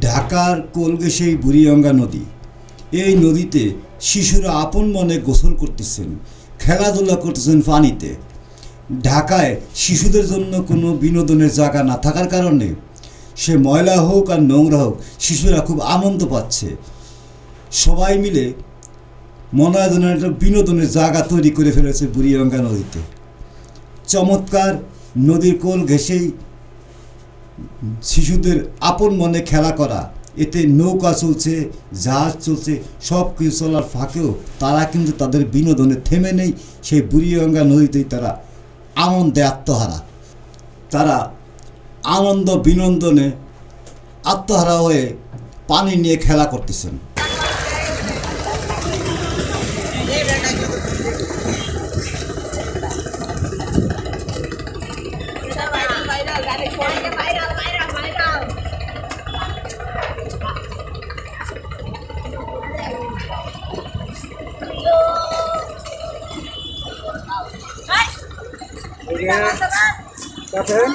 ঢাকার কোলগেসেই বুড়িগঙ্গা নদী। এই নদীতে শিশুরা আপন মনে গোসল করতেছেন, খেলাধুলা করতেছেন পানিতে। ঢাকায় শিশুদের জন্য কোনো বিনোদনের জায়গা না থাকার কারণে সে ময়লা হোক আর নোংরা হোক, শিশুরা খুব আনন্দ পাচ্ছে। সবাই মিলে মনে হয় যেন একটা বিনোদনের জায়গা তৈরি করে ফেলেছে বুড়িগঙ্গা নদীতে। চমৎকার নদীর কোল ঘেঁষেই শিশুদের আপন মনে খেলা করা এতে নৌকা চলছে জাহাজ চলছে সব কিছু চলার ফাঁকেও তারা কিন্তু তাদের বিনোদনে থেমে নেই সেই বুড়িগঙ্গা নদীতেই তারা আনন্দে আত্মহারা তারা আনন্দ বিনোদনে আত্মহারা হয়ে পানি নিয়ে খেলা করতেছেন Tapos,